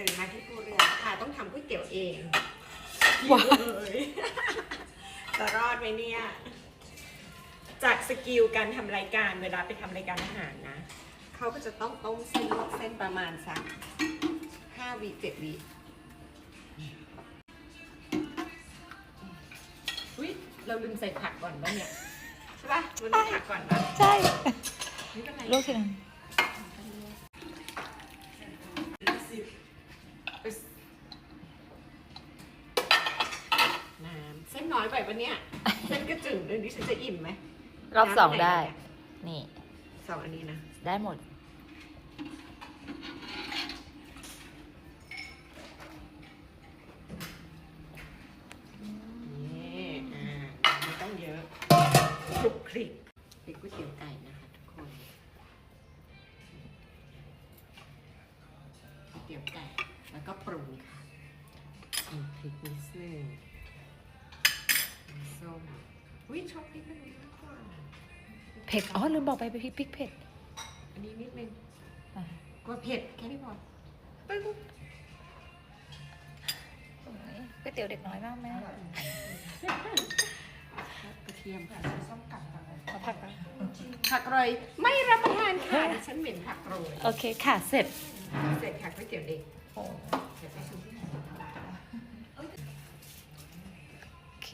ตื่นมาที่ภูเรือค่ะ ต้องทำก๋วยเตี๋ยวเองว้าวเลยจะรอดไหมเนี่ย จากสกิลการทำรายการเวลาไปทำรายการอาหารนะ เขาก็จะต้องต้มเส้นลวกเส้นประมาณสักห้าวิเจ็ดวิอุ้ยเราลืมใส่ผักก่อนป่ะเนี่ย ใช่ป่ะมันมีผักก่อนป่ะใช่ไม่เป็นไรลวกทีนึงน้ำ เส้นน้อยไปปะเนี่ย เส้นกระจึงเรื่องนี้ฉันจะอิ่มไหมรอบสองน้ำนหนได้เนี่ยนี่ สองอันนี้นะ ได้หมด นี่อ่าไม่ต้องเยอะคลุกคลิกพริกก๋วยเตี๋ยวไก่นะคะทุกคนก๋วยเตี๋ยวไก่ แล้วก็ปรุงค่ะอืมพริกนิดนึงน้ำ ส้มอุ้ยชอบพริกอันนี้มากกว่าเผ็ด อ๋อ ลืมบอกไปไปพริกพริกเผ็ดอันนี้นิดนึงอะกลัวเผ็ดแค่นี้พอปึ้งก๋วยเตี๋ยวเด็กน้อยมากแม่กระเทียมค่ะเอาผักไปผักโรยไม่รับประทานค่ะดิฉันเหม็นผักโรยโอเคค่ะ เสร็จ เสร็จค่ะก๋วยเตี๋ยวเด็กโอ้เดี๋ยวไปชิมที่ไหน โอเค